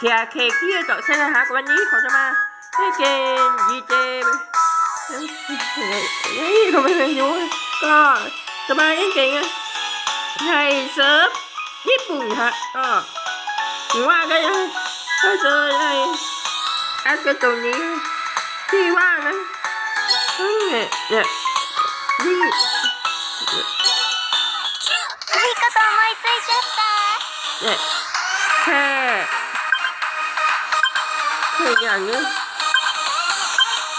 แคลียร์เค้กที่จะเส้นหะคะวันนี้เขาจะมาเล่กมดีเจเฮ้ยเขาไม่เคยรู้ก็จะมาเล่นเกมในเซิร์ฟญี่ปุ่นฮะก็ถือว่าก็ยังก็เจอในแอปตรงนี้ที่ว่านะเนี่ยเนี่ยนี่เนี่ย อีกอย่างนึง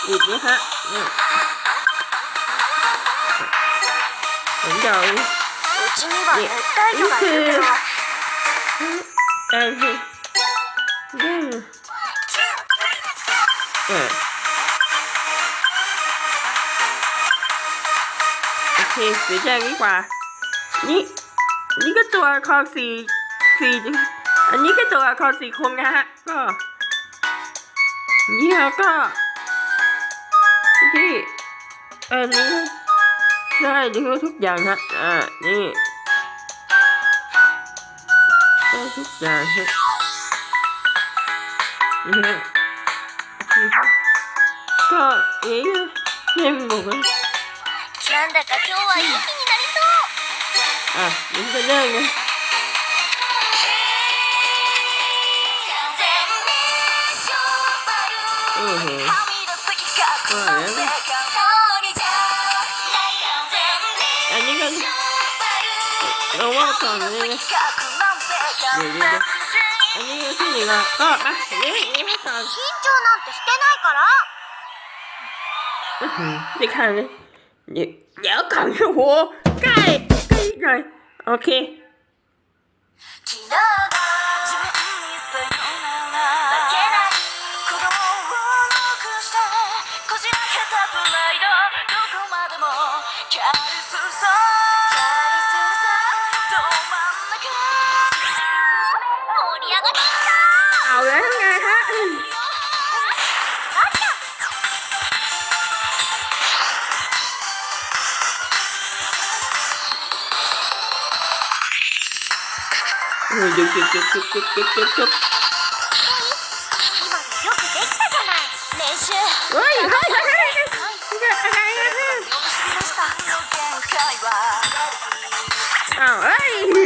อีกนะฮะเนี่ยผเดานี่นี่คือเออเดิมเออสีแดงดีกว่า นี่นี่ก็ตัวคอสีสีอันนี้ก็ตัวคอสีคงนะฮะก็ นี่แล้วก็ที่อันนี้ได้ดูทุกอย่างฮะอ่า นี่ได้ทุกอย่างฮะนี่ฮะนี่ฮะก็เอ๊ะเนี่ยมันบอกว่า なんだか今日はいい日になりそう อ่ะมันจ うん。ううん。緊張なん。てしてないから，你看，你你要扛着我盖盖盖，OK。う、よっよっよっよっはいはいはいはい。はい。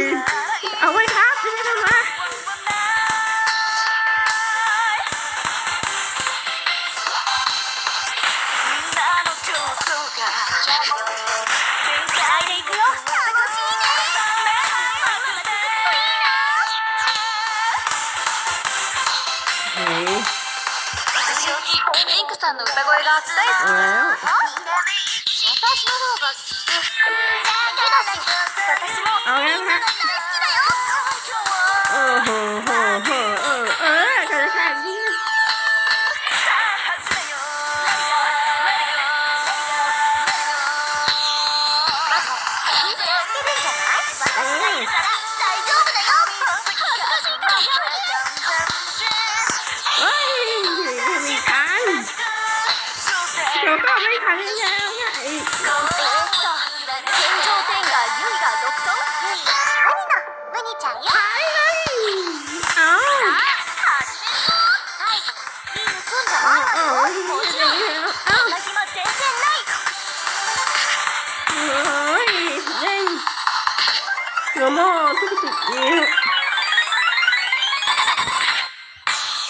ルさんの歌声が大好き。です私の方が好き。好きだし私も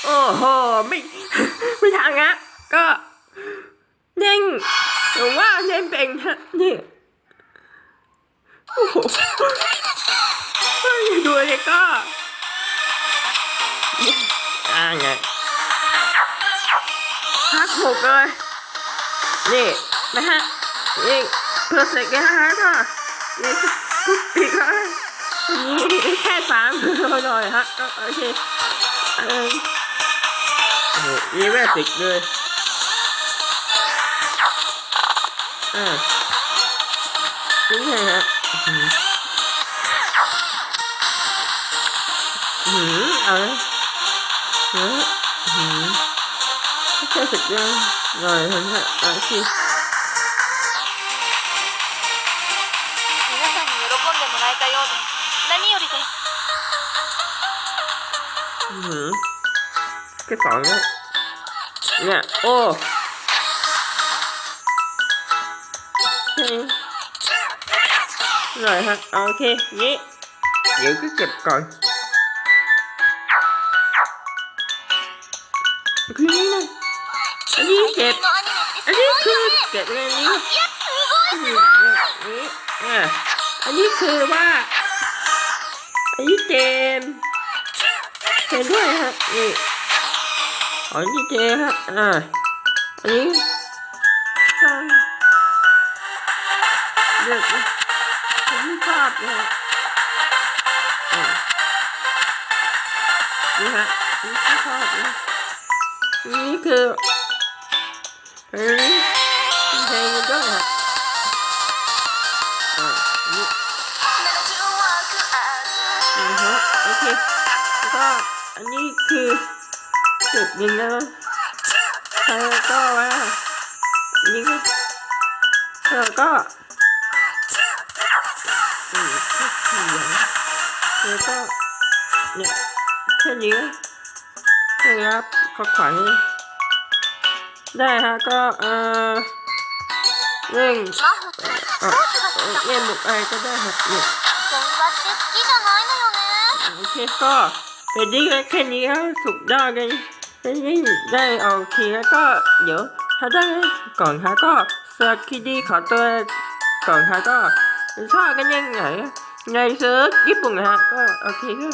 โอ้โห ไม่ ไม่ทางนะก็เด้งหรือว่าเล่นเป็นฮะนี่โอ้โหดูเลยก็อ่าไงพักหกเลย นี่นะฮะนี่เพื่อเสร็จแล้วนะฮะก็นี่ทุกปีก แค่สามหน่อยฮะโอเคโอ้โหอีเวสิดเลยอ่านี่ไงฮะหืมเอาเลยหืมแค่สิบเรื่องหน่อยเห็นไหมอเค ก็บสองลเนี่ย โอ้หน่อยฮะโอเคนี้เดี๋ยวก็เก็บก่อนคือนี่นะอันนี้เก็บอันนี้คือเก็บอะไรนี้อันนี้คือว่าอันนี้เกมเห็นด้วยฮะนี่ อันนี้เจ๊ฮะอ่าอันนี้เด็กผมไม่ทราบนะนี่ฮะนี่ไม่ทราบนะนี่คือเพลงเพลยมันก็ฮะอ่านี่นะฮะโอเคแล้วก็ ยิงแล้วหมเธอก็มายิงเธอก็อืมเขีวธอก็เนี่ยแค่นี้นะครับก็ขวัญได้ฮะก็เออเล่อนเล่นหมกอะไรก็ได้ฮะเนี่ยโอเคก็เป็นดีแค่นี้ครับสุดยอดเลย ป็นนี้ได้โอเคแล้วก็เดี๋ยวถ้าได้ก่อนฮะก็สวัสดีขอตัวก่อนฮะก็ชอบกันยังไงในเซิร์ฟญี่ปุ่นนะฮะก็โอเคก็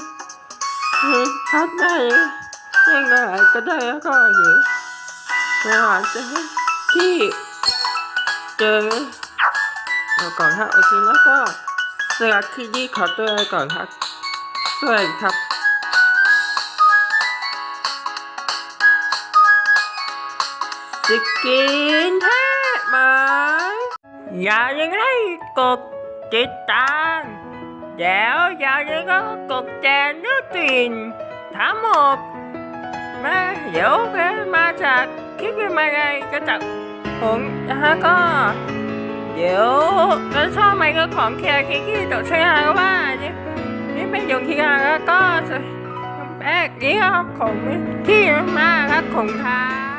เฮ้ยทักได้ยังไงก็ได้แล้วก็เดี๋ยวเราจะที่เจอก่อนฮะโอเคแล้วก็สวัสดีขอตัวก่อนครับสวัสดีครับ สกินเทพไหมอย่ายังไงกดติดตามเดี๋ยวอย่ายังก็กดแจ้งนึกตื่นทั้งหมดมาเดี๋ยวเพมาจากคลิปมาไงก็จากผมนะฮะก็เดี๋ยวก็ชอบไหมก็ของแคร์คิกกี้ต่อใช้งานก็ว่าเนี่ยนี่เป็นยงที่งาก็แบกนี้ครับของที่มากครับของทาง